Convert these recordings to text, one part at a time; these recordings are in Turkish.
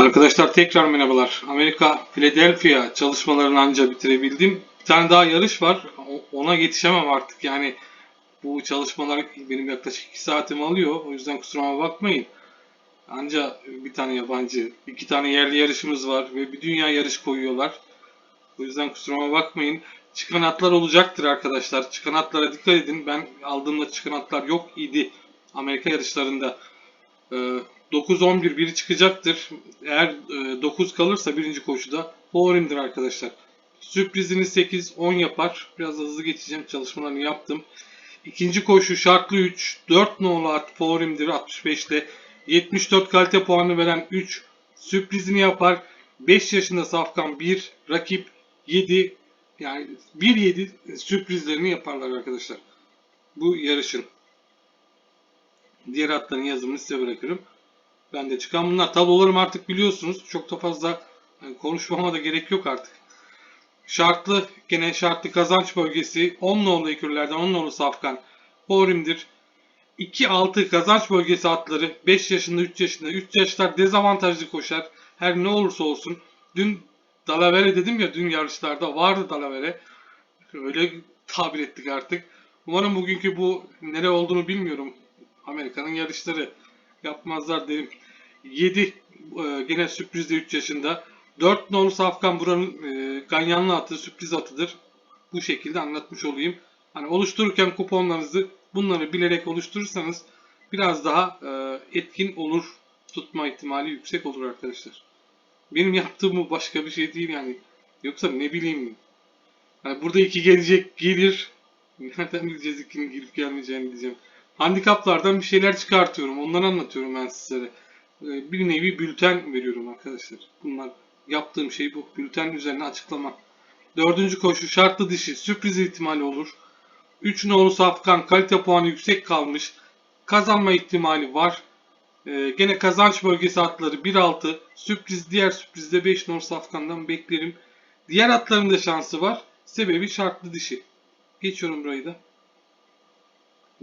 Arkadaşlar tekrar merhabalar. Amerika Philadelphia çalışmalarını anca bitirebildim. Bir tane daha yarış var. Ona yetişemem artık. Yani bu çalışmalar benim yaklaşık 2 saatimi alıyor. O yüzden kusuruma bakmayın. Anca bir tane yabancı, iki tane yerli yarışımız var ve bir dünya yarış koyuyorlar. O yüzden kusuruma bakmayın. Çıkan atlar olacaktır arkadaşlar. Çıkan atlara dikkat edin. Ben aldığımda çıkan atlar yok idi Amerika yarışlarında. Ee, 9-11 biri çıkacaktır. Eğer e, 9 kalırsa birinci koşuda favorimdir arkadaşlar. Sürprizini 8-10 yapar. Biraz hızlı geçeceğim. Çalışmalarını yaptım. İkinci koşu şartlı 3. 4 nolu at favorimdir 65'te. 74 kalite puanı veren 3 sürprizini yapar. 5 yaşında Safkan 1, rakip 7 yani 1-7 sürprizlerini yaparlar arkadaşlar. Bu yarışın. Diğer atların yazımını size bırakırım. Ben de çıkan bunlar. Tablolarım artık biliyorsunuz. Çok da fazla konuşmama da gerek yok artık. Şartlı, gene şartlı kazanç bölgesi 10 nolu ekürlerden 10 nolu safkan favorimdir. 2-6 kazanç bölgesi atları 5 yaşında 3 yaşında 3 yaşlar dezavantajlı koşar. Her ne olursa olsun. Dün Dalavere dedim ya dün yarışlarda vardı Dalavere. Öyle tabir ettik artık. Umarım bugünkü bu nere olduğunu bilmiyorum. Amerika'nın yarışları yapmazlar derim. 7 e, gene sürprizde 3 yaşında. 4 nolu Safkan buranın e, ganyanlı atı sürpriz atıdır. Bu şekilde anlatmış olayım. Hani oluştururken kuponlarınızı bunları bilerek oluşturursanız biraz daha e, etkin olur. Tutma ihtimali yüksek olur arkadaşlar. Benim yaptığım bu başka bir şey değil yani. Yoksa ne bileyim. Hani burada iki gelecek gelir. Nereden bileceğiz ikinin girip gelmeyeceğini diyeceğim. Handikaplardan bir şeyler çıkartıyorum. Onları anlatıyorum ben sizlere. Ee, Bir nevi bülten veriyorum arkadaşlar. Bunlar yaptığım şey bu. Bülten üzerine açıklama. Dördüncü koşu şartlı dişi sürpriz ihtimali olur. 3 nolu safkan kalite puanı yüksek kalmış. Kazanma ihtimali var. Ee, gene kazanç bölgesi atları 1-6. Sürpriz diğer sürprizde 5 nolu safkandan beklerim. Diğer atların da şansı var. Sebebi şartlı dişi. Geçiyorum burayı da.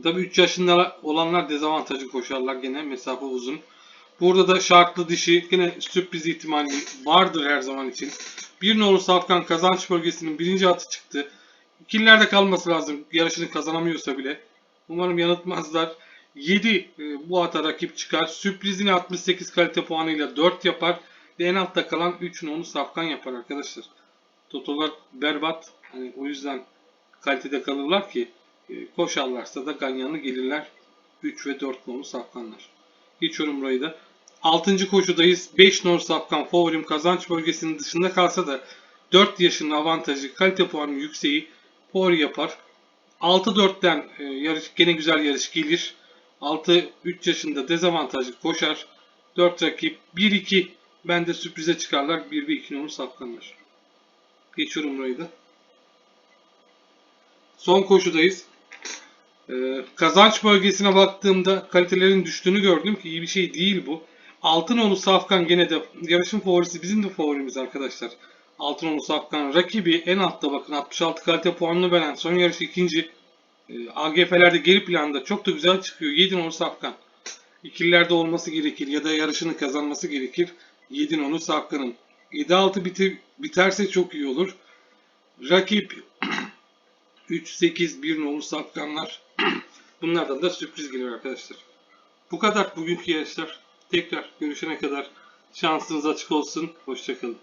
Tabii 3 yaşında olanlar dezavantajlı koşarlar gene mesafe uzun. Burada da şartlı dişi gene sürpriz ihtimali vardır her zaman için. Bir nolu Safkan kazanç bölgesinin birinci atı çıktı. İkililerde kalması lazım yarışını kazanamıyorsa bile. Umarım yanıltmazlar. 7 bu ata rakip çıkar. Sürprizini 68 kalite puanıyla 4 yapar. Ve en altta kalan 3 nolu Safkan yapar arkadaşlar. Totolar berbat. Hani o yüzden kalitede kalırlar ki e, koşarlarsa da ganyanlı gelirler. 3 ve 4 nolu safkanlar. Geçiyorum burayı da. 6. koşudayız. 5 nolu safkan favorim kazanç bölgesinin dışında kalsa da 4 yaşının avantajı kalite puanı yükseği favori yapar. 6-4'ten e, yarış gene güzel yarış gelir. 6 3 yaşında dezavantajlı koşar. 4 rakip 1-2 bende sürprize çıkarlar. 1 ve 2 nolu safkanlar. Geçiyorum burayı da. Son koşudayız. Ee, kazanç bölgesine baktığımda kalitelerin düştüğünü gördüm ki iyi bir şey değil bu. Altınoğlu Safkan gene de yarışın favorisi bizim de favorimiz arkadaşlar. Altınoğlu Safkan rakibi en altta bakın 66 kalite puanını veren son yarış ikinci. Ee, AGF'lerde geri planda çok da güzel çıkıyor. 7 nolu Safkan. İkililerde olması gerekir ya da yarışını kazanması gerekir. 7 nolu Safkan'ın. 7-6 bitir, biterse çok iyi olur. Rakip 3, 8, 1 nolu safkanlar. Bunlardan da sürpriz geliyor arkadaşlar. Bu kadar bugünkü yarışlar. Tekrar görüşene kadar şansınız açık olsun. Hoşçakalın.